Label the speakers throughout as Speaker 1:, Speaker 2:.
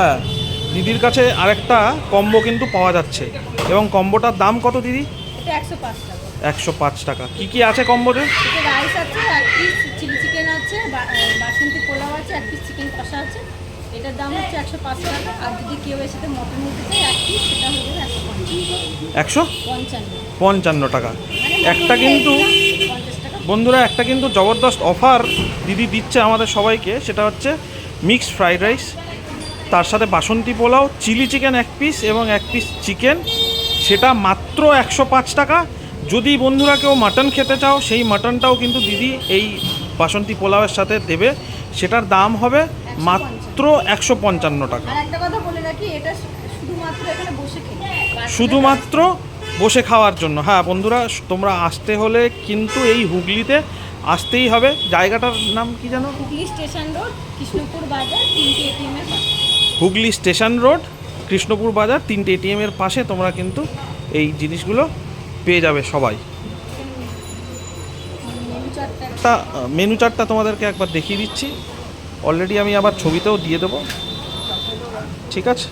Speaker 1: হ্যাঁ দিদির কাছে আরেকটা কম্বো কিন্তু পাওয়া যাচ্ছে। এবং কম্বোটার দাম কত দিদি?
Speaker 2: একশো পাঁচ টাকা।
Speaker 1: কি কি আছে কম্বোতে?
Speaker 2: রাইস আছে এক চিলি চিকেন আছে বাসন্তী পোলাও আছে এক পিস চিকেন কষা আছে। এটার দাম হচ্ছে একশো পাঁচ টাকা। আর যদি কেউ এর সাথে মটন নিতে চায় এক পিস সেটা হয়ে যাবে একশো পঞ্চান্ন?
Speaker 1: টাকা।
Speaker 2: মানে
Speaker 1: একটা কিন্তু বন্ধুরা একটা কিন্তু জবরদস্ত অফার দিদি দিচ্ছে আমাদের সবাইকে। সেটা হচ্ছে মিক্সড ফ্রাইড রাইস তার সাথে বাসন্তী পোলাও চিলি চিকেন এক পিস এবং এক পিস চিকেন সেটা মাত্র একশো পাঁচ টাকা। যদি বন্ধুরা কেউ মাটন খেতে চাও সেই মাটনটাও কিন্তু দিদি এই বাসন্তী পোলাওয়ের সাথে দেবে। সেটার দাম হবে মাত্র একশো পঞ্চান্ন টাকা।
Speaker 2: আর একটা কথা বলে রাখি এটা শুধুমাত্র বসে
Speaker 1: খাওয়ার জন্য। হ্যাঁ বন্ধুরা তোমরা আসতে হলে কিন্তু এই হুগলিতে আসতেই হবে। জায়গাটার নাম কি জানো
Speaker 2: হুগলি স্টেশন রোড কৃষ্ণপুর বাজার তিনটে এটিএম এর পাশে।
Speaker 1: হুগলি স্টেশন রোড, কৃষ্ণপুর বাজার, তিনটে এটিএম এর পাশে তোমরা কিন্তু এই জিনিসগুলো পেয়ে যাবে সবাই। তা মেনু চার্টটা তোমাদেরকে একবার দেখিয়ে দিচ্ছি। অলরেডি আমি আবার ছবিতেও দিয়ে দেবো। ঠিক আছে?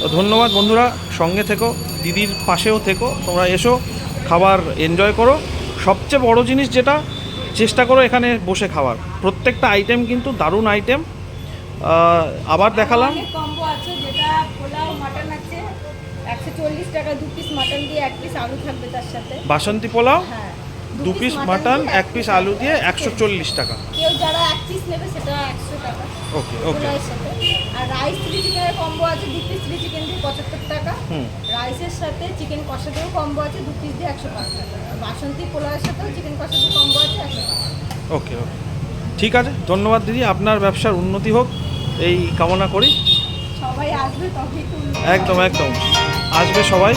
Speaker 1: তো ধন্যবাদ বন্ধুরা, সঙ্গে থেকো, দিদির পাশেও থেকো, তোমরা এসো, খাবার এনজয় করো। সবচেয়ে বড় জিনিস যেটা, চেষ্টা করো এখানে বসে খাওয়ার। প্রত্যেকটা আইটেম কিন্তু দারুণ আইটেম আবার দেখালাম।
Speaker 2: কম্বো আছে যেটা পোলাও মাটন আছে। একশো চল্লিশ টাকা দু পিস মাটন দিয়ে এক পিস আলু থাকবে তার সাথে।
Speaker 1: বাসন্তী পোলাও
Speaker 2: হ্যাঁ।
Speaker 1: দু পিস মাটন এক পিস আলু দিয়ে একশো চল্লিশ টাকা।
Speaker 2: কেউ যারা এক পিস নেবে সেটা একশো টাকা।
Speaker 1: ওকে ওকে
Speaker 2: আর রাইস চিলি চিকেনের কম্বো আছে দু পিস চিলি চিকেন দিয়ে পঁচাত্তর টাকা।
Speaker 1: হুম।
Speaker 2: রাইসের সাথে চিকেন কষা দিয়েও কম্বো আছে দু পিস দিয়ে টাকা। বাসন্তী পোলাওয়ের সাথেও চিকেন কষা দিয়ে কম্বো আছে একশো টাকা।
Speaker 1: ওকে ওকে ঠিক আছে ধন্যবাদ দিদি আপনার ব্যবসার উন্নতি হোক এই কামনা করি।
Speaker 2: সবাই আসবে
Speaker 1: একদম একদম। আসবে সবাই।